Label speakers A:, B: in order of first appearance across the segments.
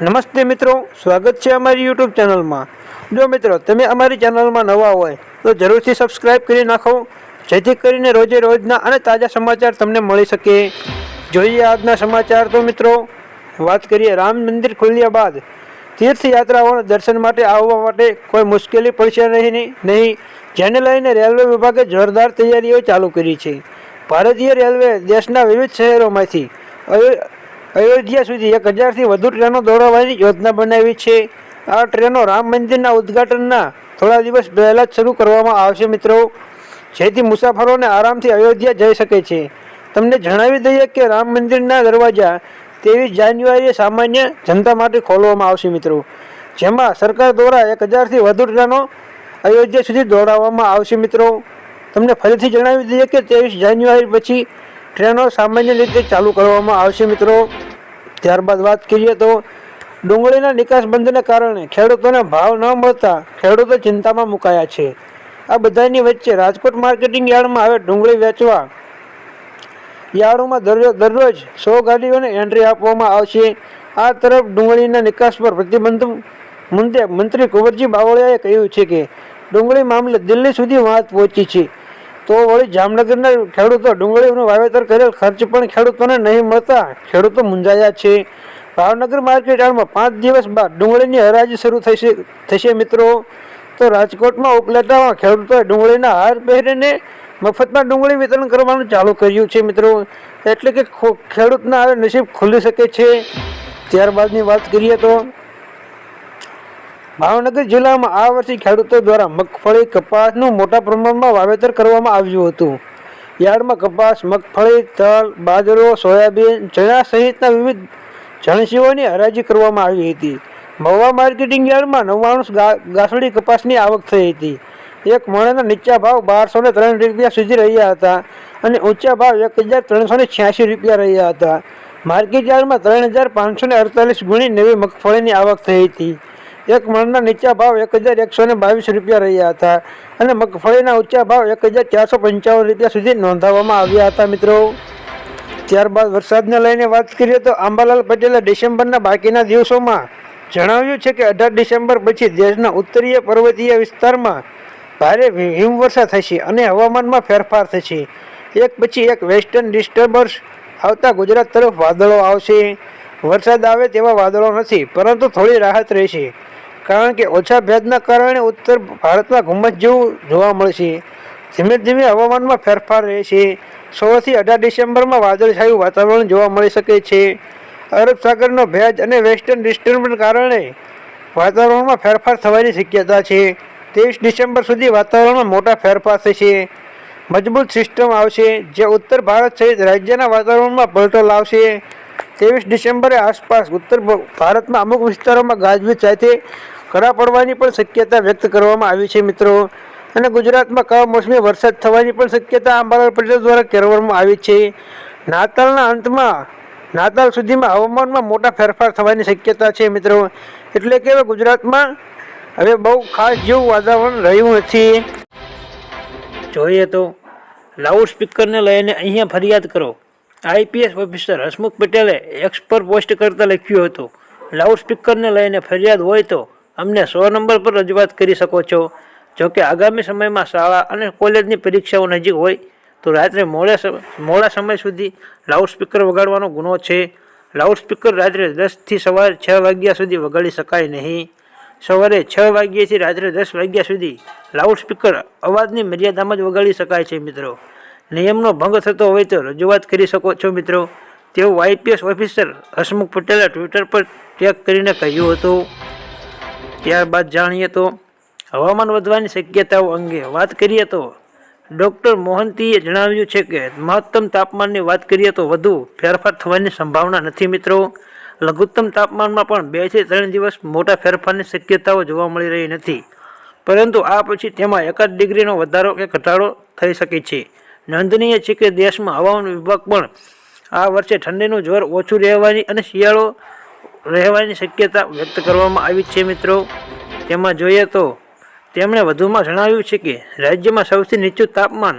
A: નમસ્તે મિત્રો, સ્વાગત છે અમારી યુટ્યુબ ચેનલમાં. જો મિત્રો, તમે અમારી ચેનલમાં નવા હોય, તો જરૂરથી સબસ્ક્રાઈબ કરી નાખો, જેથી કરીને રોજે રોજના અને તાજા સમાચાર તમને મળી શકે. જોઈએ આજના સમાચાર તો મિત્રો, વાત કરીએ રામ મંદિર ખુલ્યા બાદ. તીર્થયાત્રાઓના દર્શન માટે આવવા માટે કોઈ મુશ્કેલી પડશે નહીં નહીં. જેને લઈને રેલવે વિભાગે જોરદાર તૈયારીઓ ચાલુ કરી છે. ભારતીય રેલવે દેશના વિવિધ શહેરોમાંથી અયોધ્યા સુધી એક હજારથી વધુ ટ્રેનો દોડાવવાની યોજના બનાવી છે. આ ટ્રેનો રામ મંદિરના ઉદ્ઘાટનના થોડા દિવસ પહેલાં જ શરૂ કરવામાં આવશે મિત્રો. જેથી મુસાફરોને આરામથી અયોધ્યા જઈ શકે છે. તમને જણાવી દઈએ કે રામ મંદિરના દરવાજા ત્રેવીસ જાન્યુઆરીએ સામાન્ય જનતા માટે ખોલવામાં આવશે મિત્રો. જેમાં સરકાર દ્વારા એક હજારથી વધુ ટ્રેનો અયોધ્યા સુધી દોડાવવામાં આવશે મિત્રો. તમને ફરીથી જણાવી દઈએ કે ત્રેવીસ જાન્યુઆરી પછી ટ્રેનો સામાન્ય રીતે ચાલુ કરવામાં આવશે મિત્રો. ત્યારબાદ વાત કરીએ તો ડુંગળીના નિકાસ બંધને કારણે ખેડૂતોને ભાવ ન મળતા ખેડૂતો ચિંતામાં મુકાયા છે. આ બધાની વચ્ચે રાજકોટ માર્કેટિંગ યાર્ડમાં હવે ડુંગળી વેચવા યાર્ડોમાં દરરોજ દરરોજ સો ગાડીઓને એન્ટ્રી આપવામાં આવશે. આ તરફ ડુંગળીના નિકાસ પર પ્રતિબંધ મુદ્દે મંત્રી કુંવરજી બાવળિયાએ કહ્યું છે કે ડુંગળી મામલે દિલ્હી સુધી વાત પહોંચી છે. તો વળી જામનગરના ખેડૂતો ડુંગળીનું વાવેતર કરેલ ખર્ચ પણ ખેડૂતોને નહીં મળતા. ખેડૂતો મૂંઝાયા છે. ભાવનગર માર્કેટ યાર્ડમાં પાંચ દિવસ બાદ ડુંગળીની હરાજી શરૂ થશે થશે મિત્રો. તો રાજકોટમાં ઉપલેટામાં ખેડૂતોએ ડુંગળીના હાર પહેરીને મફતમાં ડુંગળી વિતરણ કરવાનું ચાલુ કર્યું છે મિત્રો. એટલે કે ખેડૂતના હવે નસીબ ખુલી શકે છે. ત્યારબાદની વાત કરીએ તો ભાવનગર જિલ્લામાં આ વર્ષે ખેડૂતો દ્વારા મગફળી, કપાસનું મોટા પ્રમાણમાં વાવેતર કરવામાં આવ્યું હતું. યાર્ડમાં કપાસ, મગફળી, તલ, બાજરો, સોયાબીન, ચણા સહિતના વિવિધ જણસીઓની હરાજી કરવામાં આવી હતી. મહુવા માર્કેટિંગ યાર્ડમાં નવ્વાણું ગાસડી કપાસની આવક થઈ હતી. એક મણના નીચા ભાવ બારસો ને ત્રણ રૂપિયા સુધી રહ્યા હતા અને ઊંચા ભાવ એક હજાર ત્રણસો ને છ્યાસી રૂપિયા રહ્યા હતા. માર્કેટ યાર્ડમાં ત્રણ હજાર પાંચસો ને અડતાલીસ ગુણી નવી મગફળીની આવક થઈ હતી. એક મણના નીચા ભાવ એક હજાર એકસો ને બાવીસ રૂપિયા રહ્યા હતા અને મગફળીના ઊંચા ભાવ એક હજાર ચારસો પંચાવન રૂપિયા સુધી નોંધાવવામાં આવ્યા હતા, મિત્રો. ત્યારબાદ વરસાદને લઈને વાત કરીએ તો આંબાલાલ પટેલે ડિસેમ્બરના બાકીના દિવસોમાં જણાવ્યું છે કે અઢાર ડિસેમ્બર પછી દેશના ઉત્તરીય પર્વતીય વિસ્તારમાં ભારે હિમવર્ષા થશે અને હવામાનમાં ફેરફાર થશે. એક પછી એક વેસ્ટર્ન ડિસ્ટર્બન્સ આવતા ગુજરાત તરફ વાદળો આવશે. વરસાદ આવે તેવા વાદળો નથી, પરંતુ થોડી રાહત રહેશે. કારણ કે ઓછા ભેજના કારણે ઉત્તર ભારતમાં ઘુમ્મસ જેવું જોવા મળશે. ધીમે ધીમે હવામાનમાં ફેરફાર રહેશે. સોળથી અઢાર ડિસેમ્બરમાં વાદળછાયું વાતાવરણ જોવા મળી શકે છે. અરબ સાગરનો ભેજ અને વેસ્ટર્ન ડિસ્ટર્બન્સ કારણે વાતાવરણમાં ફેરફાર થવાની શક્યતા છે. ત્રેવીસ ડિસેમ્બર સુધી વાતાવરણમાં મોટા ફેરફાર થશે. મજબૂત સિસ્ટમ આવશે, જે ઉત્તર ભારત સહિત રાજ્યના વાતાવરણમાં પલટો લાવશે. ત્રેવીસ ડિસેમ્બરે આસપાસ ઉત્તર ભારતમાં અમુક વિસ્તારોમાં ગાજવીજ સાથે કરા પડવાની પણ શક્યતા વ્યક્ત કરવામાં આવી છે, મિત્રો. અને ગુજરાતમાં કમોસમી વરસાદ થવાની પણ શક્યતા અંબાલાલ પટેલ દ્વારા કહેવામાં આવી છે. નાતાલના અંતમાં, નાતાલ સુધીમાં હવામાનમાં મોટા ફેરફાર થવાની શક્યતા છે, મિત્રો. એટલે કે હવે ગુજરાતમાં હવે બહુ ખાસ જેવું વાતાવરણ રહ્યું નથી. જોઈએ તો લાઉડ સ્પીકરને લઈને અહીંયા ફરિયાદ કરો. આઈપીએસ ઓફિસર હસમુખ પટેલે એક્સ પર પોસ્ટ કરતાં લખ્યું હતું લાઉડ સ્પીકરને લઈને ફરિયાદ હોય તો અમને સો નંબર પર રજૂઆત કરી શકો છો. જોકે આગામી સમયમાં શાળા અને કોલેજની પરીક્ષાઓ નજીક હોય તો રાત્રે મોડે મોડા સમય સુધી લાઉડ સ્પીકર વગાડવાનો ગુનો છે. લાઉડ સ્પીકર રાત્રે દસથી સવારે છ વાગ્યા સુધી વગાડી શકાય નહીં. સવારે છ વાગ્યાથી રાત્રે દસ વાગ્યા સુધી લાઉડ સ્પીકર અવાજની મર્યાદામાં જ વગાડી શકાય છે મિત્રો. નિયમનો ભંગ થતો હોય તો રજૂઆત કરી શકો છો મિત્રો. તેવું આઈપીએસ ઓફિસર હસમુખ પટેલે ટ્વિટર પર ટેગ કરીને કહ્યું હતું. ત્યારબાદ જાણીએ તો, હવામાન વધવાની શક્યતાઓ અંગે વાત કરીએ તો, ડૉક્ટર મોહંતીએ જણાવ્યું છે કે, મહત્તમ તાપમાનની વાત કરીએ તો વધુ ફેરફાર થવાની સંભાવના નથી મિત્રો. લઘુત્તમ તાપમાનમાં પણ બેથી ત્રણ દિવસ મોટા ફેરફારની શક્યતાઓ જોવા મળી રહી નથી. પરંતુ આ પછી તેમાં એકાદ ડિગ્રીનો વધારો કે ઘટાડો થઈ શકે છે. નોંધનીય છે કે દેશમાં હવામાન વિભાગ પણ આ વર્ષે ઠંડીનું જોર ઓછું રહેવાની અને શિયાળો રહેવાની શક્યતા વ્યક્ત કરવામાં આવી છે મિત્રો. તેમાં જોઈએ તો તેમણે વધુમાં જણાવ્યું છે કે રાજ્યમાં સૌથી નીચું તાપમાન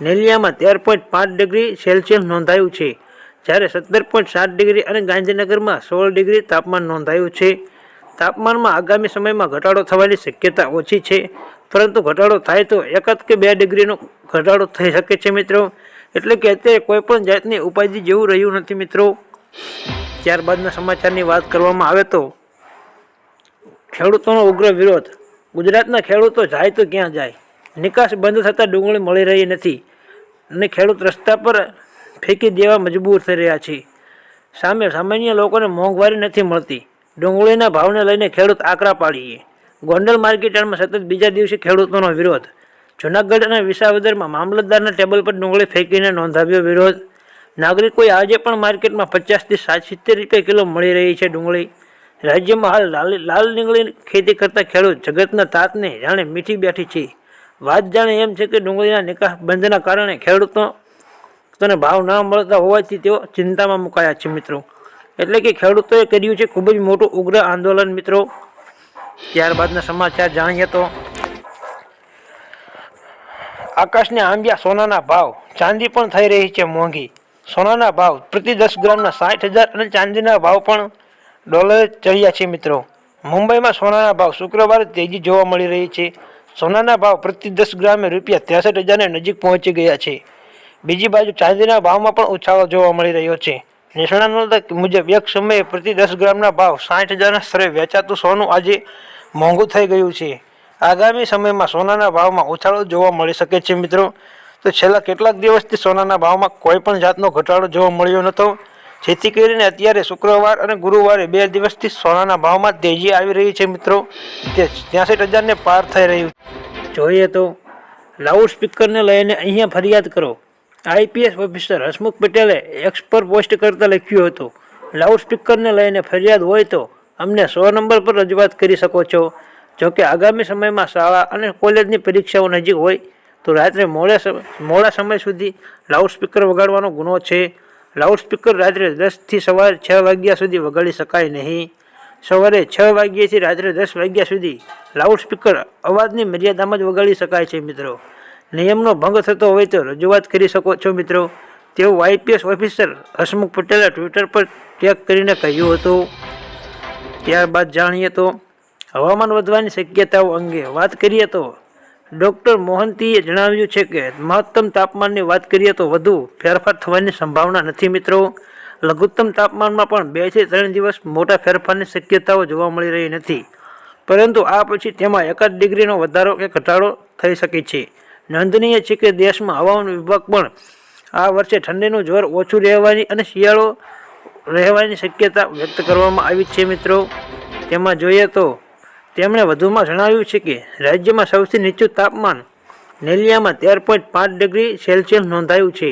A: નેલિયામાં તેર પોઈન્ટ પાંચ ડિગ્રી સેલ્સિયસ નોંધાયું છે. જ્યારે સત્તર પોઈન્ટ સાત ડિગ્રી અને ગાંધીનગરમાં સોળ ડિગ્રી તાપમાન નોંધાયું છે. તાપમાનમાં આગામી સમયમાં ઘટાડો થવાની શક્યતા ઓછી છે. પરંતુ ઘટાડો થાય તો એકાદ કે બે ડિગ્રીનો ઘટાડો થઈ શકે છે મિત્રો. એટલે કે અત્યારે કોઈપણ જાતની ઉપાધિ જેવું રહ્યું નથી મિત્રો. ત્યારબાદના સમાચારની વાત કરવામાં આવે તો ખેડૂતોનો ઉગ્ર વિરોધ. ગુજરાતના ખેડૂતો જાય તો ક્યાં જાય? નિકાસ બંધ થતાં ડુંગળી મળી રહી નથી અને ખેડૂત રસ્તા પર ફેંકી દેવા મજબૂર થઈ રહ્યા છે. સામે સામાન્ય લોકોને મોંઘવારી નથી મળતી. ડુંગળીના ભાવને લઈને ખેડૂત આકરા પાડીએ. ગોંડલ માર્કેટયાર્ડમાં સતત બીજા દિવસે ખેડૂતોનો વિરોધ. જૂનાગઢ અને વિસાવદરમાં મામલતદારના ટેબલ પર ડુંગળી ફેંકીને નોંધાવ્યો વિરોધ. નાગરિકોએ આજે પણ માર્કેટમાં પચાસથી સાત સિત્તેર રૂપિયા કિલો મળી રહી છે ડુંગળી. રાજ્યમાં હાલ લાલ લાલ ડુંગળી ખેતી કરતા ખેડૂત જગતના તાતને જાણે મીઠી બેઠી છે. વાત જાણે એમ છે કે ડુંગળીના નિકાસ બંધના કારણે ખેડૂતો તને ભાવ ન મળતા હોવાથી તેઓ ચિંતામાં મુકાયા છે મિત્રો. એટલે કે ખેડૂતોએ કર્યું છે ખૂબ જ મોટું ઉગ્ર આંદોલન, મિત્રો. ત્યારબાદના સમાચાર જાણીએ તો. આકાશને આંબ્યા સોનાના ભાવ, ચાંદી પણ થઈ રહી છે મોંઘી. સોનાના ભાવ પ્રતિ દસ ગ્રામના સાઠ હજાર અને ચાંદીના ભાવ પણ ડોલરે ચડ્યા છે, મિત્રો. મુંબઈમાં સોનાના ભાવ શુક્રવારે તેજી જોવા મળી રહી છે. સોનાના ભાવ પ્રતિ દસ ગ્રામે રૂપિયા ત્રેસઠ હજારની નજીક પહોંચી ગયા છે. બીજી બાજુ ચાંદીના ભાવમાં પણ ઉછાળો જોવા મળી રહ્યો છે. નિષ્ણાતો મુજબ એક સમયે પ્રતિ દસ ગ્રામના ભાવ સાઠ હજારના સ્તરે વેચાતું સોનું આજે મોંઘું થઈ ગયું છે. આગામી સમયમાં સોનાના ભાવમાં ઉછાળો જોવા મળી શકે છે મિત્રો. તો છેલ્લા કેટલાક દિવસથી સોનાના ભાવમાં કોઈ પણ જાતનો ઘટાડો જોવા મળ્યો નહોતો. જેથી કરીને અત્યારે શુક્રવાર અને ગુરુવારે બે દિવસથી સોનાના ભાવમાં તેજી આવી રહી છે મિત્રો. તે ત્યાંસઠ હજારને પાર થઈ રહ્યું જોઈએ તો લાઉડ સ્પીકરને લઈને અહીંયા ફરિયાદ કરો. આઈપીએસ ઓફિસર હસમુખ પટેલે એક્સ પર પોસ્ટ કરતાં લખ્યું હતું લાઉડ સ્પીકરને લઈને ફરિયાદ હોય તો અમને સો નંબર પર રજૂઆત કરી શકો છો. જોકે આગામી સમયમાં શાળા અને કોલેજની પરીક્ષાઓ નજીક હોય તો રાત્રે મોડે મોડા સમય સુધી લાઉડ સ્પીકર વગાડવાનો ગુનો છે. લાઉડ સ્પીકર રાત્રે દસથી સવારે છ વાગ્યા સુધી વગાડી શકાય નહીં. સવારે છ વાગ્યાથી રાત્રે દસ વાગ્યા સુધી લાઉડ સ્પીકર અવાજની મર્યાદામાં જ વગાડી શકાય છે મિત્રો. નિયમનો ભંગ થતો હોય તો રજૂઆત કરી શકો છો મિત્રો. તેવું આઈપીએસ ઓફિસર હસમુખ પટેલે ટ્વિટર પર ટેગ કરીને કહ્યું હતું. ત્યારબાદ જાણીએ તો, હવામાન વધવાની શક્યતાઓ અંગે વાત કરીએ તો, ડૉક્ટર મોહંતીએ જણાવ્યું છે કે, મહત્તમ તાપમાનની વાત કરીએ તો વધુ ફેરફાર થવાની સંભાવના નથી મિત્રો. લઘુત્તમ તાપમાનમાં પણ બેથી ત્રણ દિવસ મોટા ફેરફારની શક્યતાઓ જોવા મળી રહી નથી. પરંતુ આ પછી તેમાં એકાદ ડિગ્રીનો વધારો કે ઘટાડો થઈ શકે છે. નોંધનીય છે કે દેશમાં હવામાન વિભાગ પણ આ વર્ષે ઠંડીનું જોર ઓછું રહેવાની અને શિયાળો રહેવાની શક્યતા વ્યક્ત કરવામાં આવી છે મિત્રો. તેમાં જોઈએ તો તેમણે વધુમાં જણાવ્યું છે કે રાજ્યમાં સૌથી નીચું તાપમાન નેલિયામાં તેર પોઈન્ટ પાંચ ડિગ્રી સેલ્સિયસ નોંધાયું છે.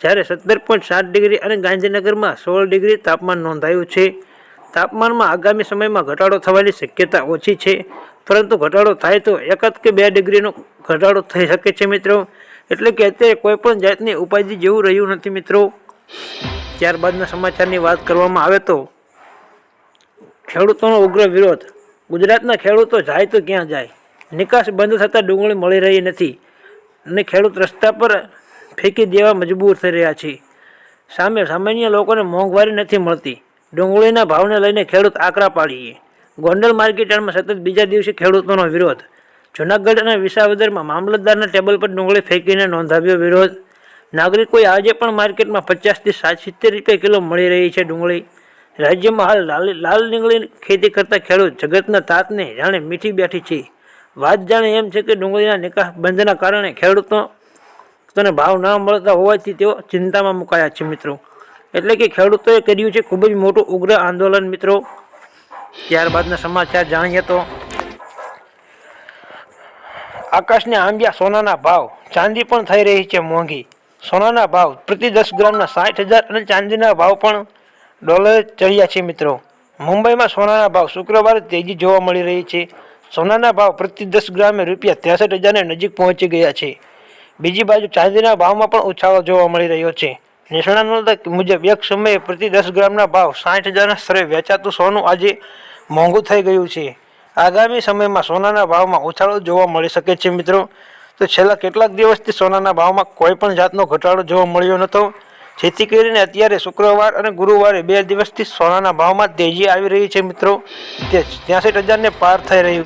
A: જ્યારે સત્તર પોઈન્ટ સાત ડિગ્રી અને ગાંધીનગરમાં સોળ ડિગ્રી તાપમાન નોંધાયું છે. તાપમાનમાં આગામી સમયમાં ઘટાડો થવાની શક્યતા ઓછી છે. પરંતુ ઘટાડો થાય તો એકાદ કે બે ડિગ્રીનો ઘટાડો થઈ શકે છે મિત્રો. એટલે કે અત્યારે કોઈપણ જાતની ઉપાધિ જેવું રહ્યું નથી મિત્રો. ત્યારબાદના સમાચારની વાત કરવામાં આવે તો ખેડૂતોનો ઉગ્ર વિરોધ. ગુજરાતના ખેડૂતો જાય તો ક્યાં જાય? નિકાસ બંધ થતાં ડુંગળી મળી રહી નથી અને ખેડૂત રસ્તા પર ફેંકી દેવા મજબૂર થઈ રહ્યા છે. સામે સામાન્ય લોકોને મોંઘવારી નથી મળતી. ડુંગળીના ભાવને લઈને ખેડૂત આકરા પાડીએ. ગોંડલ માર્કેટયાર્ડમાં સતત બીજા દિવસે ખેડૂતોનો વિરોધ. જૂનાગઢ અને વિસાવદરમાં મામલતદારના ટેબલ પર ડુંગળી ફેંકીને નોંધાવ્યો વિરોધ. નાગરિકોએ આજે પણ માર્કેટમાં પચાસથી સાત સિત્તેર રૂપિયા કિલો મળી રહી છે ડુંગળી. રાજ્યમાં હાલ લાલ લાલ ડુંગળી ખેતી કરતા ખેડૂત જગતના તાતને જાણે મીઠી બેઠી છે. વાત જાણે એમ છે કે ડુંગળીના નિકાસ બંધના કારણે ખેડૂતો તને ભાવ ન મળતા હોવાથી તેઓ ચિંતામાં મુકાયા છે મિત્રો. એટલે કે ખેડૂતોએ કર્યું છે ખૂબ જ મોટું ઉગ્ર આંદોલન, મિત્રો. ત્યારબાદના સમાચાર જાણીએ તો. આકાશને આંબ્યા સોનાના ભાવ, ચાંદી પણ થઈ રહી છે મોંઘી. સોનાના ભાવ પ્રતિ દસ ગ્રામના સાઠ હજાર અને ચાંદીના ભાવ પણ ડોલરે ચડ્યા છે, મિત્રો. મુંબઈમાં સોનાના ભાવ શુક્રવારે તેજી જોવા મળી રહી છે. સોનાના ભાવ પ્રતિ દસ ગ્રામે રૂપિયા ત્રેસઠ હજારની નજીક પહોંચી ગયા છે. બીજી બાજુ ચાંદીના ભાવમાં પણ ઉછાળો જોવા મળી રહ્યો છે. નિષ્ણાતો મુજબ એક સમયે પ્રતિ દસ ગ્રામના ભાવ સાઠ હજારના સ્તરે વેચાતું સોનું આજે મોંઘું થઈ ગયું છે. આગામી સમયમાં સોનાના ભાવમાં ઉછાળો જોવા મળી શકે છે મિત્રો. તો છેલ્લા કેટલાક દિવસથી સોનાના ભાવમાં કોઈ પણ જાતનો ઘટાડો જોવા મળ્યો નહોતો. જેથી કરીને અત્યારે શુક્રવાર અને ગુરુવારે બે દિવસથી સોનાના ભાવમાં તેજી આવી રહી છે મિત્રો. તે ત્યાંસઠ હજારને પાર થઈ રહ્યું